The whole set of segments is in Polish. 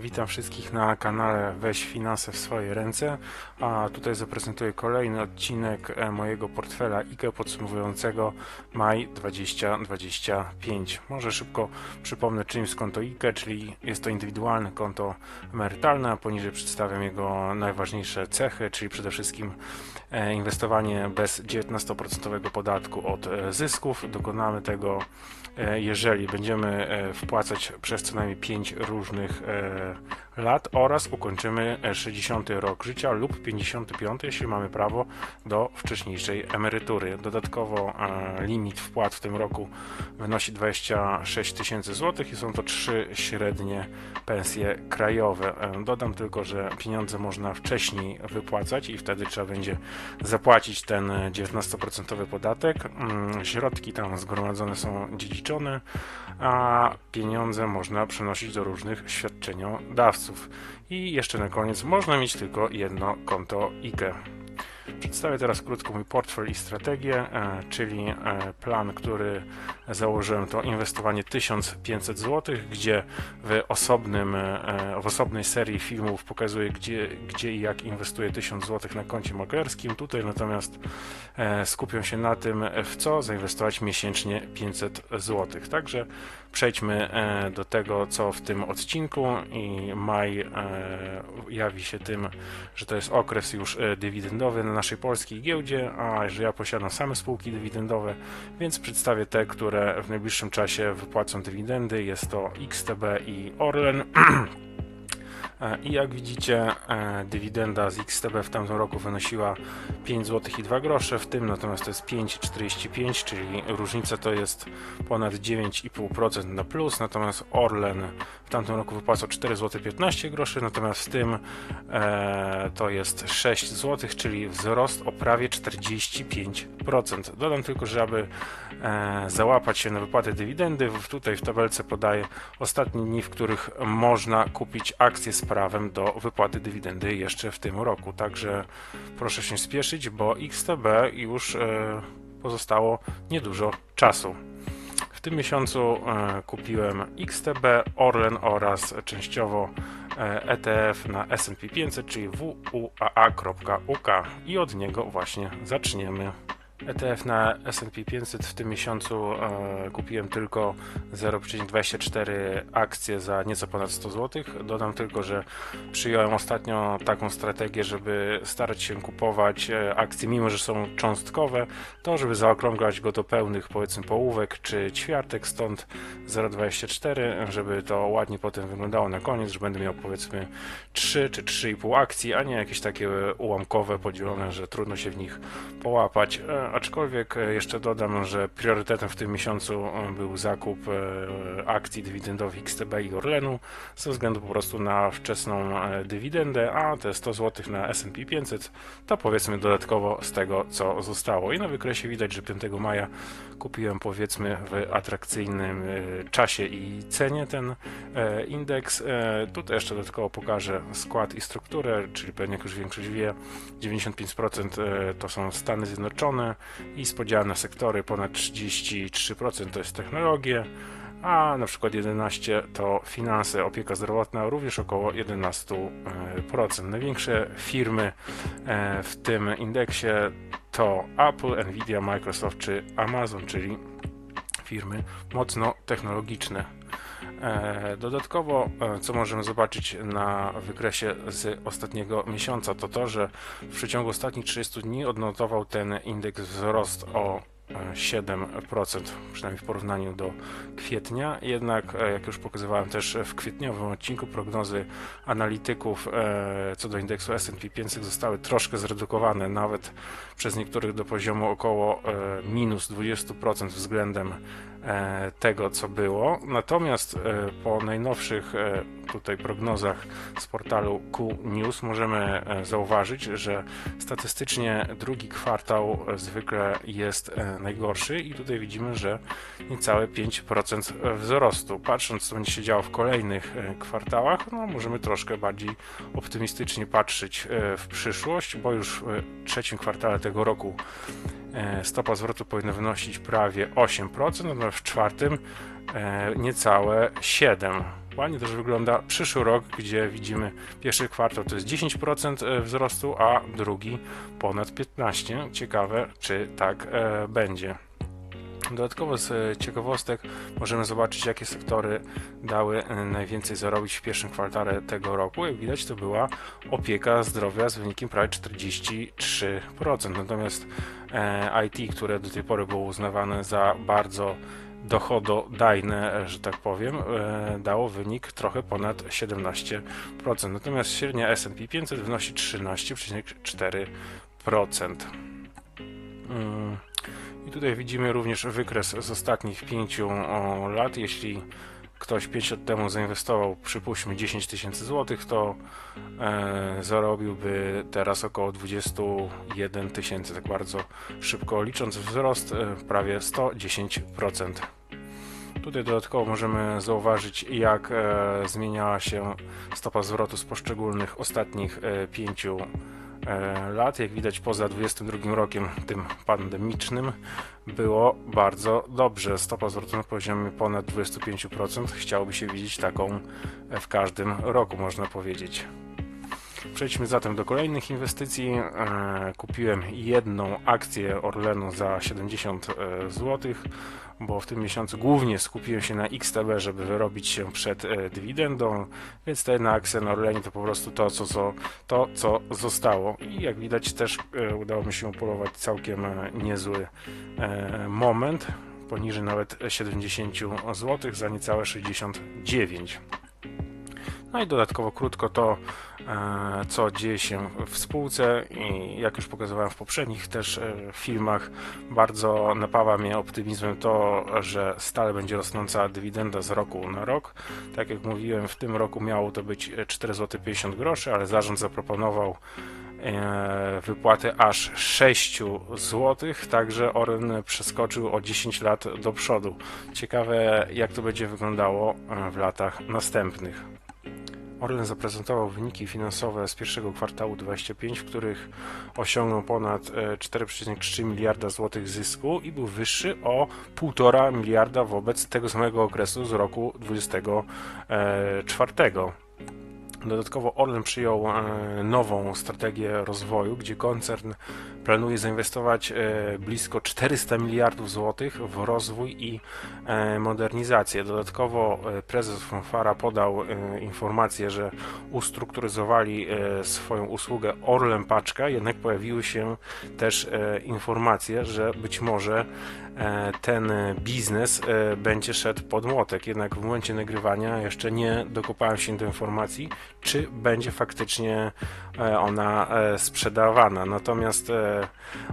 Witam wszystkich na kanale Weź Finanse w swoje ręce, a tutaj zaprezentuję kolejny odcinek e, mojego portfela IKE podsumowującego maj 2025. Może szybko przypomnę czym jest konto IKE, czyli jest to indywidualne konto emerytalne, poniżej przedstawiam jego najważniejsze cechy, czyli przede wszystkim inwestowanie bez 19% podatku od e, zysków. Dokonamy tego E, jeżeli będziemy e, wpłacać przez co najmniej 5 różnych e, lat oraz ukończymy 60 rok życia lub 55, jeśli mamy prawo do wcześniejszej emerytury. Dodatkowo limit wpłat w tym roku wynosi 26 tysięcy złotych i są to trzy średnie pensje krajowe. Dodam tylko, że pieniądze można wcześniej wypłacać i wtedy trzeba będzie zapłacić ten 19% podatek. Mm, środki tam zgromadzone są dziedzicznie liczone, a pieniądze można przenosić do różnych świadczeniodawców. I jeszcze na koniec można mieć tylko jedno konto IKE. Przedstawię teraz krótko mój portfel i strategię, e, czyli e, plan, który założyłem to inwestowanie 1500 zł, gdzie w, osobnym, e, w osobnej serii filmów pokazuję gdzie, gdzie i jak inwestuję 1000 zł na koncie maklerskim. Tutaj natomiast skupią się na tym, w co zainwestować miesięcznie 500 zł. Także przejdźmy do tego, co w tym odcinku i maj jawi się tym, że to jest okres już dywidendowy naszej polskiej giełdzie, a że ja posiadam same spółki dywidendowe, więc przedstawię te, które w najbliższym czasie wypłacą dywidendy. Jest to XTB i Orlen. E, I jak widzicie, e, dywidenda z XTB w tamtym roku wynosiła 5 zł i 2 grosze, w tym natomiast to jest 5,45, czyli różnica to jest ponad 9,5% na plus, natomiast Orlen w tamtym roku wypłacał 4 zł 15 groszy, natomiast w tym e, to jest 6 zł, czyli wzrost o prawie 45%. Dodam tylko, że aby załapać się na wypłatę dywidendy, tutaj w tabelce podaję ostatnie dni, w których można kupić akcje z prawem do wypłaty dywidendy jeszcze w tym roku. Także proszę się spieszyć, bo XTB już e, pozostało niedużo czasu. W tym miesiącu e, kupiłem XTB, Orlen oraz częściowo ETF na S&P 500, czyli WUAA.UK i od niego właśnie zaczniemy. ETF na S&P 500 w tym miesiącu e, kupiłem tylko 0,24 akcje za nieco ponad 100 zł. Dodam tylko, że przyjąłem ostatnio taką strategię, żeby starać się kupować e, akcje, mimo że są cząstkowe, to żeby zaokrąglać go do pełnych powiedzmy połówek czy ćwiartek, stąd 0,24, żeby to ładnie potem wyglądało na koniec, że będę miał powiedzmy 3 czy 3,5 akcji, a nie jakieś takie ułamkowe, podzielone, że trudno się w nich połapać. E, aczkolwiek e, jeszcze dodam, że priorytetem w tym miesiącu e, był zakup e, akcji dywidendowych XTB i Orlenu ze względu po prostu na wczesną dywidendę, a te 100 zł na S&P 500 to powiedzmy dodatkowo z tego, co zostało. I na wykresie widać, że 5 maja kupiłem powiedzmy w atrakcyjnym czasie i cenie ten indeks. Tutaj jeszcze dodatkowo pokażę skład i strukturę, czyli pewnie jak już większość wie, 95% to są Stany Zjednoczone, i z podziałem na sektory ponad 33% to jest technologie, a na przykład 11 to finanse, opieka zdrowotna, również około 11%. Największe firmy e, w tym indeksie to Apple, Nvidia, Microsoft czy Amazon, czyli firmy mocno technologiczne. E, dodatkowo, e, co możemy zobaczyć na wykresie z ostatniego miesiąca, to to, że w przeciągu ostatnich 30 dni odnotował ten indeks wzrost o 7%, przynajmniej w porównaniu do kwietnia. Jednak, e, jak już pokazywałem też w kwietniowym odcinku, prognozy analityków co do indeksu S&P 500 zostały troszkę zredukowane, nawet przez niektórych do poziomu około minus 20% względem E, tego, co było. Natomiast e, po najnowszych e, tutaj prognozach z portalu Q News możemy zauważyć, że statystycznie drugi kwartał zwykle jest najgorszy i tutaj widzimy, że niecałe 5% wzrostu. Patrząc, co będzie się działo w kolejnych kwartałach, no możemy troszkę bardziej optymistycznie patrzeć w przyszłość, bo już w trzecim kwartale tego roku stopa zwrotu powinna wynosić prawie 8%, natomiast w czwartym e, niecałe 7. Ładnie też wygląda przyszły rok, gdzie widzimy pierwszy kwartał to jest 10% e, wzrostu, a drugi ponad 15%. Ciekawe, czy tak e, będzie. Dodatkowo z e, ciekawostek możemy zobaczyć, jakie sektory dały e, najwięcej zarobić w pierwszym kwartale tego roku. Jak widać, to była opieka zdrowia z wynikiem prawie 43%. Natomiast e, IT, które do tej pory było uznawane za bardzo dochododajne, że tak powiem, e, dało wynik trochę ponad 17%. Natomiast średnia S&P 500 wynosi 13,4%. Mm. I tutaj widzimy również wykres z ostatnich 5 lat. Jeśli ktoś 5 lat temu zainwestował, przypuśćmy 10 tysięcy złotych, to e, zarobiłby teraz około 21 tysięcy, tak bardzo szybko licząc wzrost e, prawie 110%. Tutaj dodatkowo możemy zauważyć, jak e, zmieniała się stopa zwrotu z poszczególnych ostatnich e, pięciu e, lat. Jak widać, poza 22 rokiem, tym pandemicznym, było bardzo dobrze. Stopa zwrotu na poziomie ponad 25%. Chciałoby się widzieć taką w każdym roku, można powiedzieć. Przejdźmy zatem do kolejnych inwestycji. E, Kupiłem jedną akcję Orlenu za 70 zł, bo w tym miesiącu głównie skupiłem się na XTB, żeby wyrobić się przed e, dywidendą, więc ta jedna akcja na Orlenie to po prostu to, co, co, to, co zostało. I jak widać też e, udało mi się upolować całkiem e, niezły e, moment, poniżej nawet 70 zł za niecałe 69. No i dodatkowo krótko to, e, co dzieje się w spółce i jak już pokazywałem w poprzednich też e, filmach, bardzo napawa mnie optymizmem to, że stale będzie rosnąca dywidenda z roku na rok. Tak jak mówiłem, w tym roku miało to być 4,50 zł, ale zarząd zaproponował e, wypłatę aż 6 zł, także Orlen przeskoczył o 10 lat do przodu. Ciekawe jak to będzie wyglądało w latach następnych. Orlen zaprezentował wyniki finansowe z pierwszego kwartału 25, w których osiągnął ponad 4,3 miliarda złotych zysku i był wyższy o 1,5 miliarda wobec tego samego okresu z roku 2024. Dodatkowo Orlen przyjął e, nową strategię rozwoju, gdzie koncern planuje zainwestować e, blisko 400 miliardów złotych w rozwój i e, modernizację. Dodatkowo prezes Fanfara podał informację, że ustrukturyzowali swoją usługę Orlen Paczka, jednak pojawiły się też informacje, że być może ten biznes będzie szedł pod młotek. Jednak w momencie nagrywania jeszcze nie dokopałem się do informacji, czy będzie faktycznie e, ona e, sprzedawana. Natomiast e,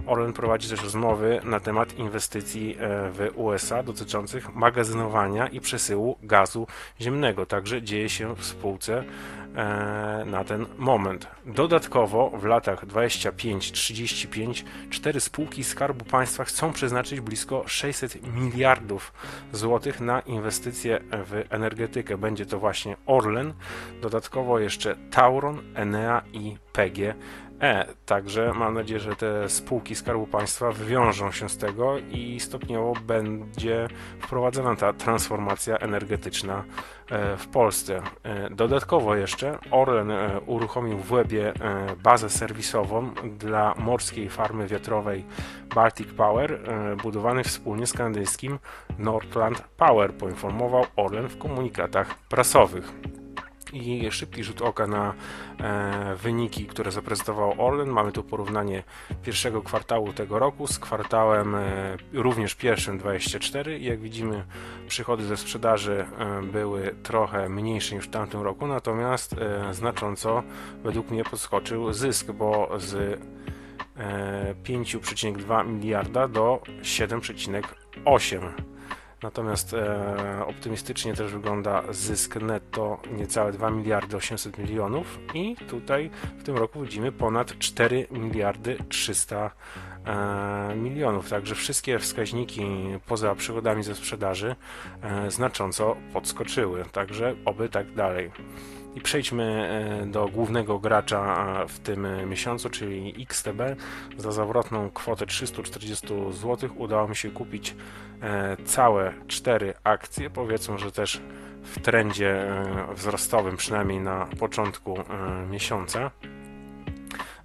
Orlen prowadzi też rozmowy na temat inwestycji w USA dotyczących magazynowania i przesyłu gazu ziemnego. Także dzieje się w spółce na ten moment. Dodatkowo w latach 25-35 cztery spółki Skarbu Państwa chcą przeznaczyć blisko 600 miliardów złotych na inwestycje w energetykę. Będzie to właśnie Orlen. Dodatkowo jeszcze Tauron, Enea i PGE. Także mam nadzieję, że te spółki Skarbu Państwa wywiążą się z tego i stopniowo będzie wprowadzona ta transformacja energetyczna e, w Polsce. E, dodatkowo jeszcze Orlen e, uruchomił w Łebie bazę serwisową dla morskiej farmy wiatrowej Baltic Power, budowany wspólnie z kanadyjskim Northland Power, poinformował Orlen w komunikatach prasowych i szybki rzut oka na e, wyniki, które zaprezentował Orlen. Mamy tu porównanie pierwszego kwartału tego roku z kwartałem e, również pierwszym 24. Jak widzimy, przychody ze sprzedaży e, były trochę mniejsze niż w tamtym roku, natomiast e, znacząco według mnie podskoczył zysk, bo z 5,2 e, miliarda do 7,8 Natomiast e, optymistycznie też wygląda zysk netto niecałe 2 miliardy 800 milionów i tutaj w tym roku widzimy ponad 4 miliardy 300 e, milionów. Także wszystkie wskaźniki poza przychodami ze sprzedaży e, znacząco podskoczyły. Także oby tak dalej. I przejdźmy e, do głównego gracza e, w tym e, miesiącu, czyli XTB. Za zawrotną kwotę 340 zł udało mi się kupić e, całe cztery akcje. Powiedzmy, że też w trendzie e, wzrostowym, przynajmniej na początku e, miesiąca.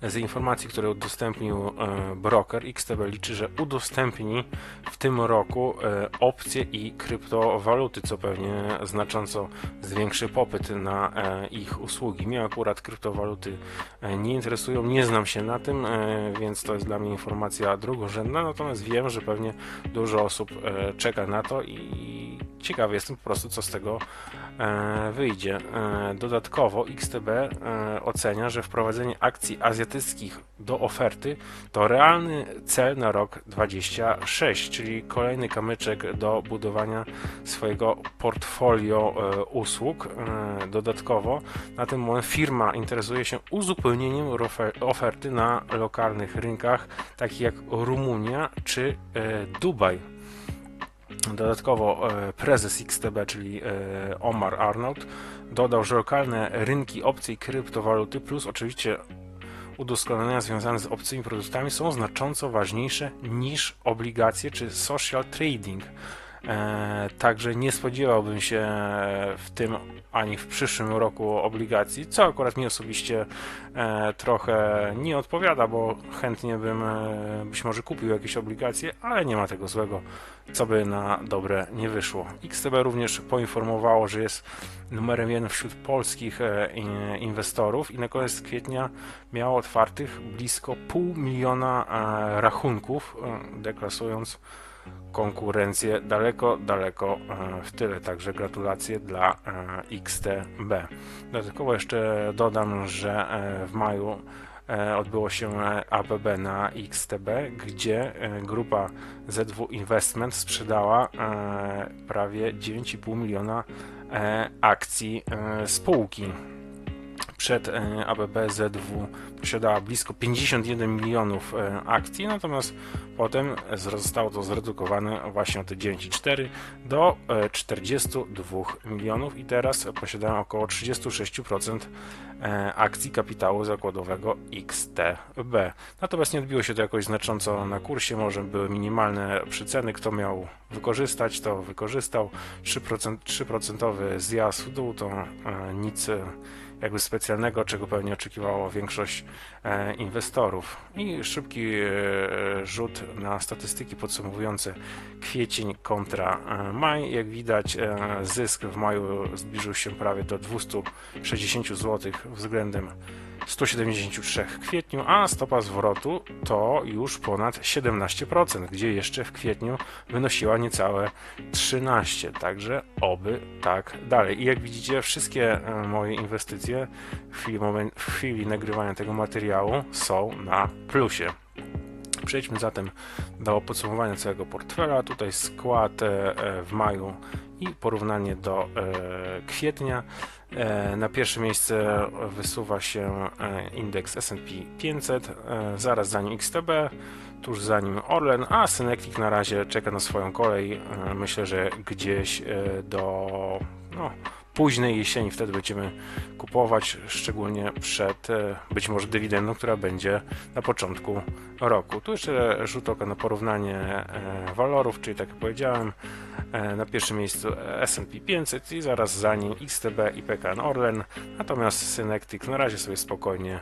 Z informacji, które udostępnił e, broker, XTB liczy, że udostępni w tym roku e, opcje i kryptowaluty, co pewnie znacząco zwiększy popyt na e, ich usługi. Mnie akurat kryptowaluty nie interesują, nie znam się na tym, więc to jest dla mnie informacja drugorzędna, natomiast wiem, że pewnie dużo osób czeka na to i ciekawy jestem po prostu, co z tego wyjdzie. Dodatkowo XTB ocenia, że wprowadzenie akcji azjatyckich do oferty to realny cel na rok 26, czyli kolejny kamyczek do budowania swojego portfolio e, usług. E, Dodatkowo na ten moment firma interesuje się uzupełnieniem oferty na lokalnych rynkach, takich jak Rumunia czy e, Dubaj. Dodatkowo prezes XTB, czyli Omar Arnold, dodał, że lokalne rynki opcji kryptowaluty, plus oczywiście udoskonalenia związane z obcymi produktami, są znacząco ważniejsze niż obligacje czy social trading. E, Także nie spodziewałbym się w tym ani w przyszłym roku obligacji, co akurat mi osobiście e, trochę nie odpowiada, bo chętnie bym e, być może kupił jakieś obligacje, ale nie ma tego złego, co by na dobre nie wyszło. XTB również poinformowało, że jest numerem jeden wśród polskich in- inwestorów i na koniec kwietnia miało otwartych blisko pół miliona rachunków, deklasując konkurencję daleko, daleko e, w tyle. Także gratulacje dla e, XTB. Dodatkowo jeszcze dodam, że e, w maju odbyło się ABB na XTB, gdzie grupa ZW Investment sprzedała prawie 9,5 miliona akcji spółki. Przed e, ABB ZW posiadała blisko 51 milionów e, akcji, natomiast potem zostało to zredukowane właśnie o te 9,4 do e, 42 milionów i teraz posiadają około 36% e, akcji kapitału zakładowego XTB. Natomiast nie odbiło się to jakoś znacząco na kursie, może były minimalne przyceny, kto miał wykorzystać, to wykorzystał. 3%, 3% zjazd w dół to e, nic e, jakby specjalnego, czego pewnie oczekiwało większość e, inwestorów. I szybki e, rzut na statystyki podsumowujące kwiecień kontra e, maj. Jak widać, zysk w maju zbliżył się prawie do 260 zł względem 173 w kwietniu, a stopa zwrotu to już ponad 17%, gdzie jeszcze w kwietniu wynosiła niecałe 13%. Także oby tak dalej. I jak widzicie, wszystkie e, moje inwestycje w chwili, momen- w chwili nagrywania tego materiału są na plusie. Przejdźmy zatem do podsumowania całego portfela. Tutaj skład e, e, w maju i porównanie do e, kwietnia. E, Na pierwsze miejsce wysuwa się e, indeks S&P 500, e, zaraz za nim XTB, tuż za nim Orlen, a Synektik na razie czeka na swoją kolej. Myślę, że gdzieś do no, późnej jesieni wtedy będziemy kupować, szczególnie przed e, być może dywidendą, która będzie na początku roku. Tu jeszcze rzut oka na porównanie e, walorów, czyli tak jak powiedziałem, e, na pierwszym miejscu S&P 500 i zaraz za nim XTB i PKN Orlen, natomiast Synektik na razie sobie spokojnie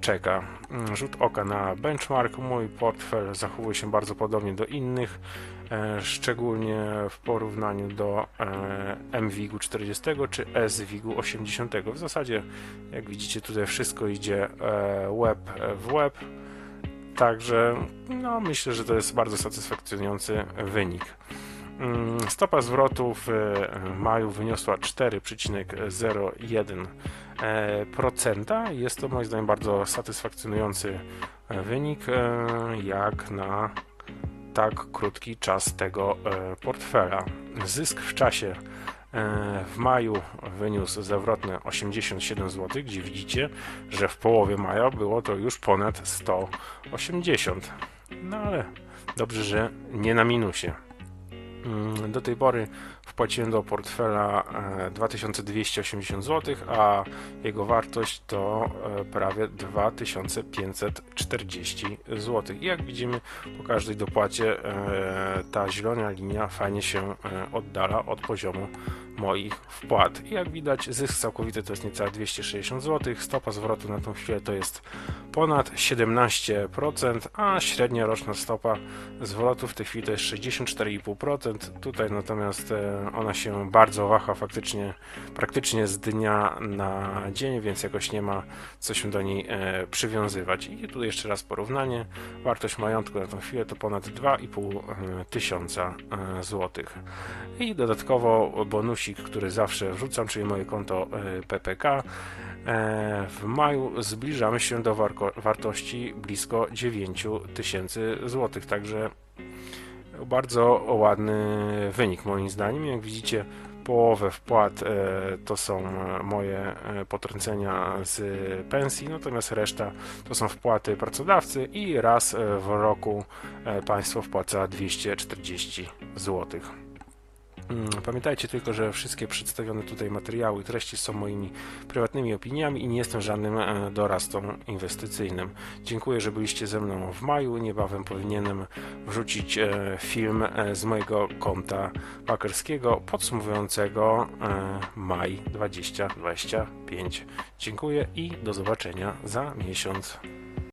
czeka. Mm, Rzut oka na benchmark, mój portfel zachowuje się bardzo podobnie do innych, szczególnie w porównaniu do e, MWIG-u 40 czy SWIG-u 80. W zasadzie, jak widzicie, tutaj wszystko idzie e, web w web, także no, myślę, że to jest bardzo satysfakcjonujący wynik. Mm, Stopa zwrotu w e, maju wyniosła 4,01%. e, procenta. Jest to moim zdaniem bardzo satysfakcjonujący e, wynik, e, jak na tak krótki czas tego e, portfela. Zysk w czasie e, w maju wyniósł zawrotne 87 zł, gdzie widzicie, że w połowie maja było to już ponad 180. No ale dobrze, że nie na minusie. Mm, Do tej pory wpłaciłem do portfela e, 2280 zł, a jego wartość to e, prawie 2540 zł. I jak widzimy po każdej dopłacie e, ta zielona linia fajnie się e, oddala od poziomu moich wpłat. I jak widać zysk całkowity to jest niecałe 260 zł, stopa zwrotu na tą chwilę to jest ponad 17%, a średnia roczna stopa zwrotu w tej chwili to jest 64,5%. Tutaj natomiast e, ona się bardzo waha faktycznie praktycznie z dnia na dzień, więc jakoś nie ma co się do niej e, przywiązywać. I tu jeszcze raz porównanie. Wartość majątku na tą chwilę to ponad 2,5 e, tysiąca e, złotych. I dodatkowo bonusik, który zawsze wrzucam, czyli moje konto PPK. W maju zbliżamy się do wartości blisko 9 tysięcy złotych, także bardzo ładny wynik moim zdaniem. Jak widzicie, połowę wpłat e, to są e, moje e, potrącenia z pensji, natomiast reszta to są wpłaty pracodawcy i raz w roku państwo wpłaca 240 zł. Mm, Pamiętajcie tylko, że wszystkie przedstawione tutaj materiały i treści są moimi prywatnymi opiniami i nie jestem żadnym e, dorastą inwestycyjnym. Dziękuję, że byliście ze mną w maju. Niebawem powinienem wrzucić e, film e, z mojego konta makerskiego podsumowującego maj 2025. Dziękuję i do zobaczenia za miesiąc.